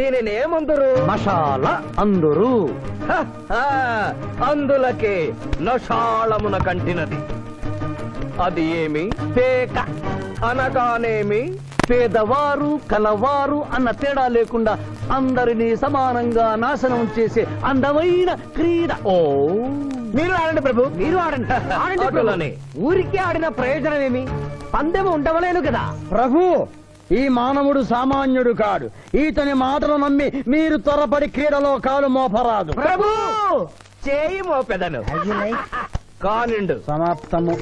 దీనిని ఏమందరు? మషాల అందరూ. అందులకే నషాళమున కంటినది. అది ఏమి? పేక. అనగానేమి? పేదవారు కలవారు అన్న తేడా లేకుండా అందరినీ సమానంగా నాశనం చేసే అందమైన క్రీడ. ఓ. మీరు ఆడండి ప్రభు. మీరు ఆడండి. ఆడండి ప్రభు. అటులనే. ఊరికే ఆడిన ప్రయోజనం ఏమి? పందెం ఉండవలేను కదా. ప్రభు ఈ మానవుడు సామాన్యుడు కాడు. ఈతని మాటలు నమ్మి మీరు త్వరపడి క్రీడలో కాలు మోపరాదు. ప్రభు! చేయి మోపెదను. కానిండు. సమాప్తము.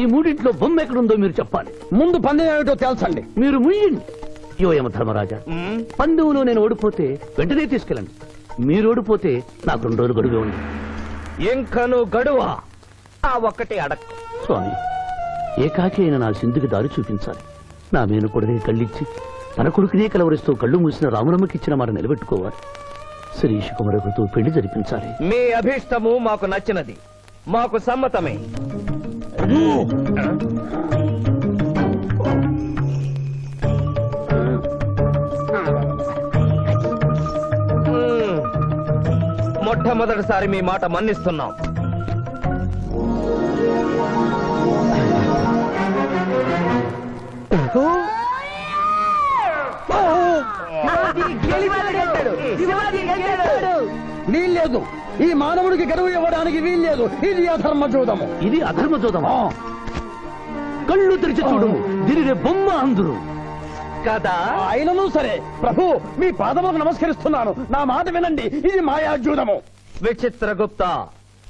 ఈ మూడింట్లో బొమ్మ ఎక్కడుందో మీరు చెప్పాలి. ముందు పందెం ఏమిటో తెలుసండి. మీరు ముయ్యండి. యోయమ ధర్మరాజా మ్, పందెంలో నేను ఓడిపోతే వెంటనే తీసుకెళ్ళండి. మీరు ఓడిపోతే నాకు రెండు రోజులు గడువే ఉంది. ఇంకను గడువా? ఆ ఒక్కటి అడక్ స్వామి ఏకాకి అయిన నా సింధుకి దారి చూపించాలి. నా మేను కళ్ళిచ్చి తన కొడుకునే కలవరిస్తూ కళ్ళు మూసిన రాములమ్మకి ఇచ్చిన మాట నిలబెట్టుకోవాలి. శిరీష్ కుమరకులతో పెళ్ళి జరిపించాలి. మీ అభిష్టము మాకు నచ్చినది. మాకు సమ్మతమే. మొట్టమొదటిసారి మీ మాట మన్నిస్తున్నాం. వీల్లేదు ఈ మానవుడికి గడువు ఇవ్వడానికి వీల్లేదు ఇది అధర్మ చూడము ఇది అధర్మ చూదమా కళ్ళు తెరిచి చూడు. దీనిని బొమ్మ అందురు. కదా? అయినను సరే. ప్రభు మీ పాదములకు నమస్కరిస్తున్నాను. నా మాట వినండి. ఇది మాయాజూదము. విచిత్రగుప్త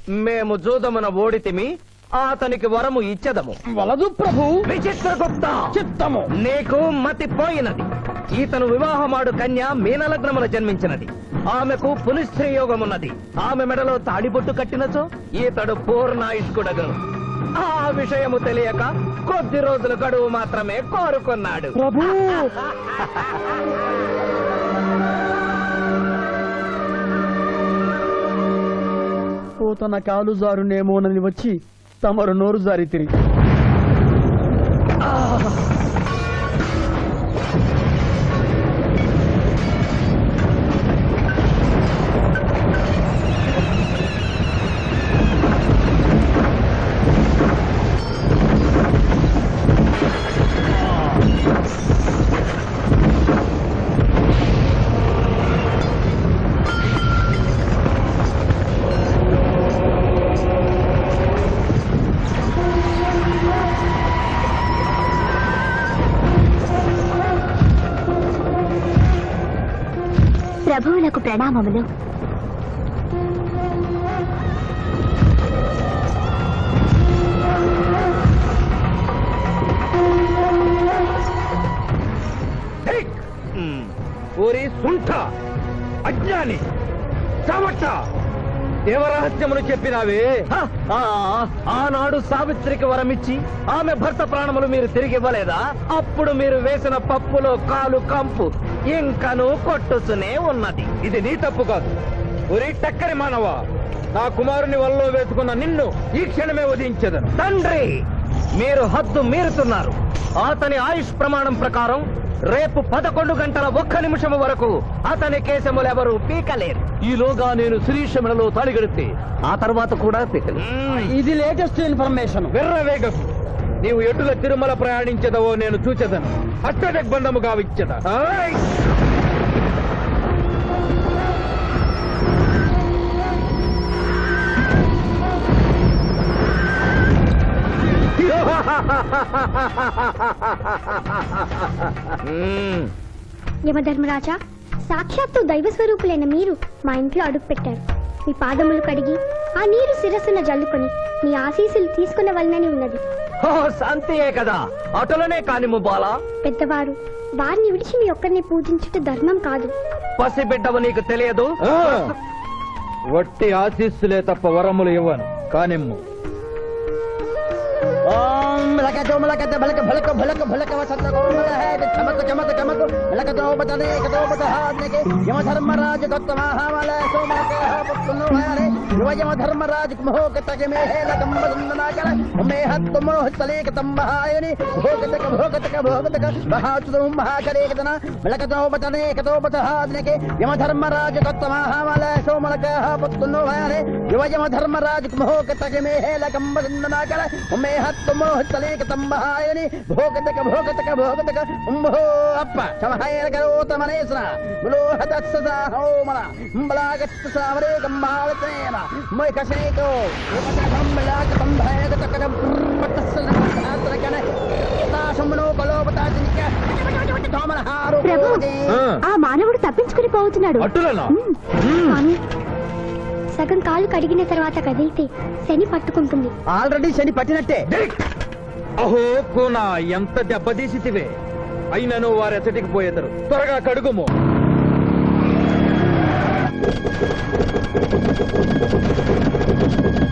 మేము జూదమున ఓడితిమి అతనికి వరము ఇచ్చదము. వలదు ప్రభు. విచిత్రగుప్త. చిత్తము. నీకు మతి పోయినది. ఈతను వివాహమాడు కన్య మీనలగ్నమున జన్మించినది. ఆమెకు పునిస్త్రీ యోగమున్నది ఆమె మెడలో తాడిబొట్టు కట్టినచో ఈతడు పూర్ణాయుష్కుడగను. ఆ విషయము తెలియక కొద్ది రోజుల గడువు మాత్రమే కోరుకున్నాడు. ప్రభు. తన కాలు జారునేమోనని వచ్చి తమరు నోరు జారి తిరిగి. ప్రణామములు. ధిక్! ఓరి సుంఠ! అజ్ఞాని! చవట దేవరహస్యమును చెప్పినావే? హ! ఆనాడు సావిత్రికి వరమిచ్చి ఆమె భర్త ప్రాణములు మీరు తిరిగి ఇవ్వలేదా అప్పుడు మీరు వేసిన పప్పులో కాలు కంపు. ఇంకను కొట్టుసునే ఉన్నది. ఇది నీ తప్పు కాదు. ఒరి టక్కరి మానవ నా కుమారుని వల్ల వేసుకున్న నిన్ను ఈ క్షణమే వధించదను. తండ్రి మీరు హద్దు మీరుతున్నారు. అతని ఆయుష్ ప్రమాణం ప్రకారం రేపు పదకొండు గంటల ఒక్క నిమిషము వరకు అతని కేశములెవరూ పీకలేరు. ఈలోగా నేను శిరీష మెడలో తాళిగడితే ఆ తర్వాత కూడా పిక్కలు ఇది లేటెస్ట్ ఇన్ఫర్మేషన్. వెర్రవేగకు. నీవు ఎటుల తిరుమల ప్రయాణించదవో నేను చూచెదను అష్టదిగ్బంధము! మ్మ్. యమధర్మరాజా సాక్షాత్తు దైవ స్వరూపులైన మీరు మా ఇంట్లో అడుగు పెట్టారు మీ పాదములు కడిగి ఆ నీరు శిరస్సున జల్లుకొని మీ ఆశీస్సులు తీసుకున్న వలనని ఉన్నది. ఓ శాంతియే కదా. అటులనే కానిము బాలా. పెద్దవారు వారిని విడిచి మీ ఒక్కరిని పూజించుట ధర్మం కాదు. పసిబిడ్డవు నీకు తెలియదు? వట్టి ఆశీస్సులే తప్ప వరములు ఇవ్వను. కానిమ్ము. ఓం मलक जो मलक भलक भलक भलक भलक वसंत कोमल है चमक चमक चमक मलक तो बतने तो बत हाथ के यम धर्मराज दत्त महावल सो मलक पुत्नो हरे युव यम धर्मराज मोह तक में है लगम बंदना कर में हत मोह तले के तम महायनि भोग तक भोग तक भोग तक महाचुद महा करे कतना मलक तो बतने तो बत हाथ के यम धर्मराज दत्त महावल सो मलक पुत्नो हरे युव यम धर्मराज मोह तक में है लगम बंदना कर में हत मोह तले के तम महायनि తలేకతం మహాయని భోగతక భోగతక భోగతక ఉంభో అప్ప చమహాయన కరోత మనేశ్వర మలోహత సదాహోమల మలాగత్త సావరేకం మహావతేన మైకశేకో ఉపకటం మలాగతం భయగతకటం పట్టసలకన ప్రభు ఆ. మానవుడు తప్పించుకుని పోతున్నాడు సగం కాలు కడిగిన తర్వాత కదిలితే శని పట్టుకుంటుంది. ఆల్రెడీ శని పట్టినట్టే. అహో కూనా ఎంత దెబ్బతీసితివే అయినను వారెచ్చటికి పోయేదరు త్వరగా కడుగుము ఇసైరా!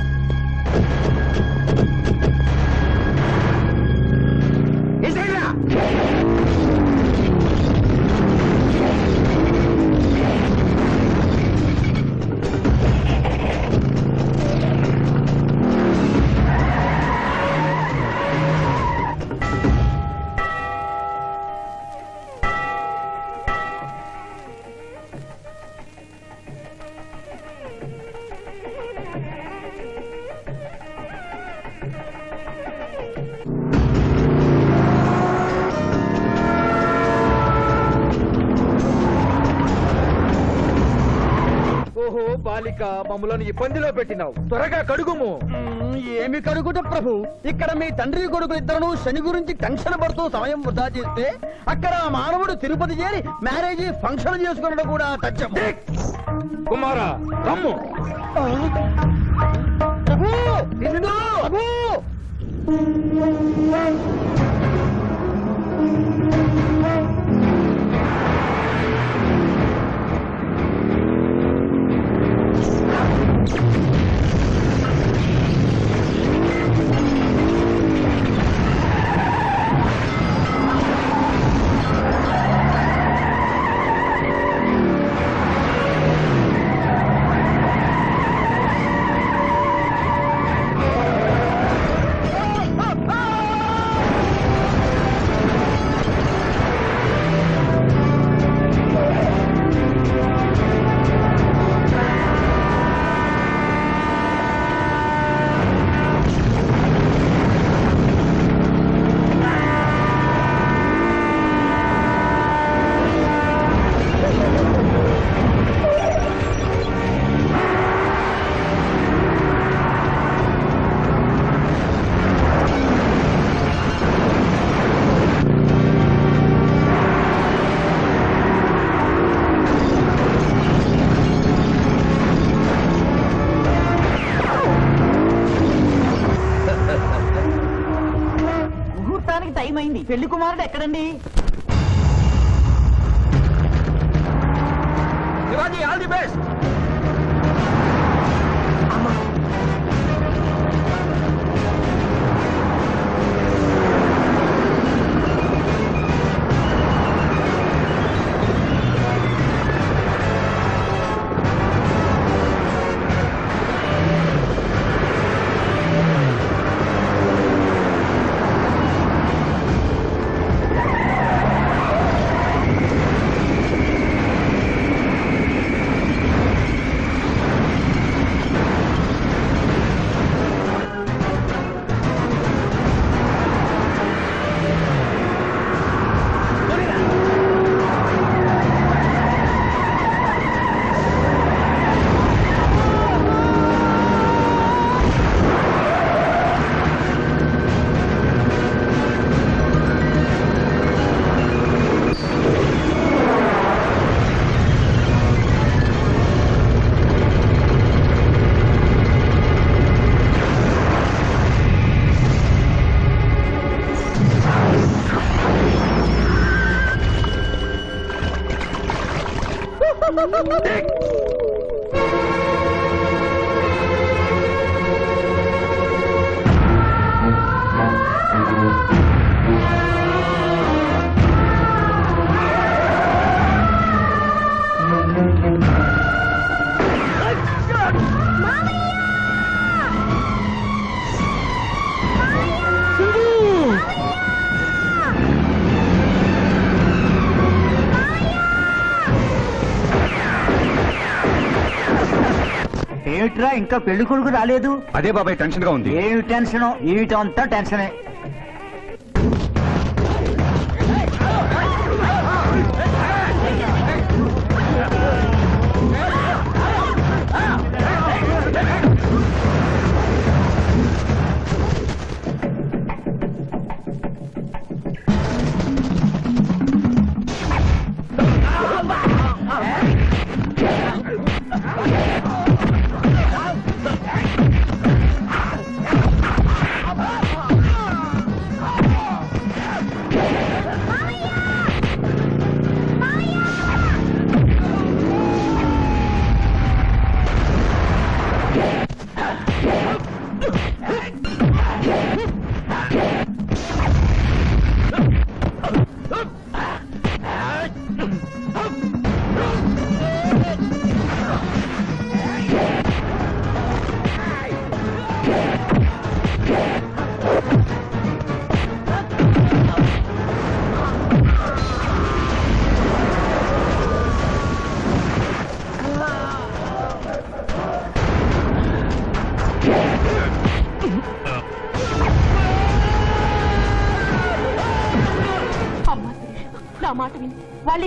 బాలిక మమ్మలను ఇబ్బందిలో పెట్టినావు. త్వరగా కడుగుము. ఏమి కడుగుట ప్రభు? ఇక్కడ మీ తండ్రి కొడుకులు ఇద్దరు శని గురించి టెన్షన్ పడుతూ సమయం వృధా చేస్తే అక్కడ మానవుడు తిరుపతి చేరి మ్యారేజ్ ఫంక్షన్ చేసుకున్నట్టు కూడా తథ్యం కుమారా రమ్ము. ప్రభు! ప్రభు! ముహూర్తానికి పెళ్ళి కుమారుడు ఎక్కడండి? ఇంకా పెళ్ళి కొడుకు రాలేదు. అదే బాబాయ్ టెన్షన్గా ఉంది. ఏమి టెన్షన్ ఏమిటంతా టెన్షనే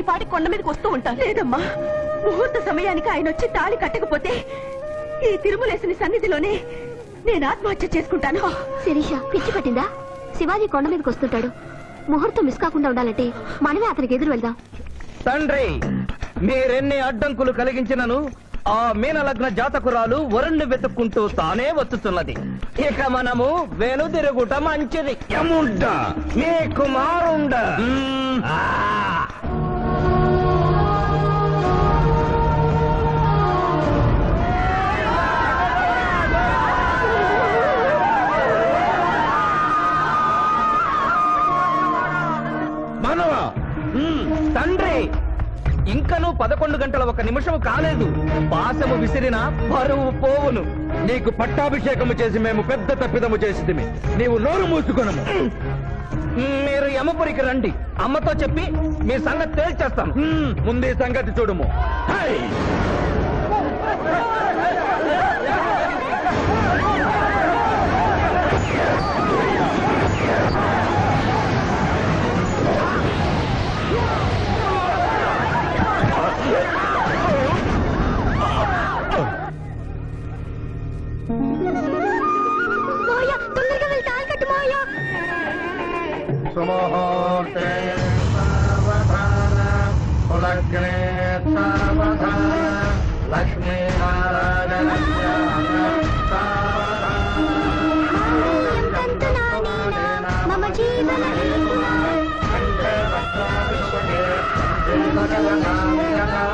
ఈ పాటి కొండ మీదకి వస్తూ ఉంటారు. లేదమ్మా ముహూర్త సమయానికి ఆయన వచ్చి తాళి కట్టకపోతే ఈ తిరుమలేసుని సన్నిధిలోనే నేను ఆత్మహత్య చేసుకుంటాను. శిరీష పిచ్చి పట్టిందా? శివాజీ కొండ మీదకి వస్తుంటాడు. ముహూర్తం మిస్ కాకుండా ఉండాలంటే మనమే అతనికి ఎదురు వెళ్దాం. తండ్రి మీరెన్ని అడ్డంకులు కలిగించినను ఆ మీన లగ్న జాతకురాలు వరుణ్ణి వెతుక్కుంటూ తానే వచ్చుతున్నది. ఇక మనము వెనుదిరుగుట మంచిది. ఎముండ మీ పదకొండు గంటల ఒక నిమిషం కాలేదు. పాశము విసిరిన బరువు పోవును. నీకు పట్టాభిషేకము చేసి మేము పెద్ద తప్పిదము చేసిదిమి నీవు నోరు మూసుకొనము. మీరు యమపురికి రండి. అమ్మతో చెప్పి మీ సంగతి తేల్చేస్తాను. ముందే ముందు ఈ సంగతి సుముహూర్తే సావధాన కులగ్నే సావధాన లక్ష్మీనారాయణ మమ జీవన ఆహా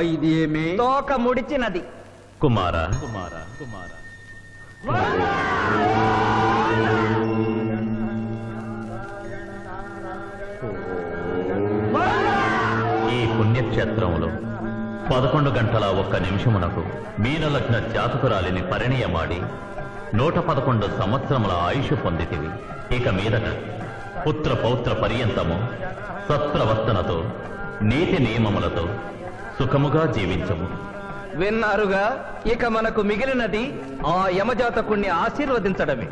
ఇది ఏమి తోక ముడిచినది. కుమార. కుమార కుమార ఈ పుణ్యక్షేత్రంలో పదకొండు గంటల ఒక్క నిమిషమునకు మీనలగ్న జాతకురాలిని పరిణయమాడి నూట పదకొండు సంవత్సరముల ఆయుష్ పొందితివి. ఇక మీదట పుత్ర పౌత్ర పర్యంతము సత్ప్రవర్తనతో నీతి నియమములతో సుఖముగా జీవించము. విన్నారుగా ఇక మనకు మిగిలినది ఆ యమజాతకుణ్ణి ఆశీర్వదించడమే.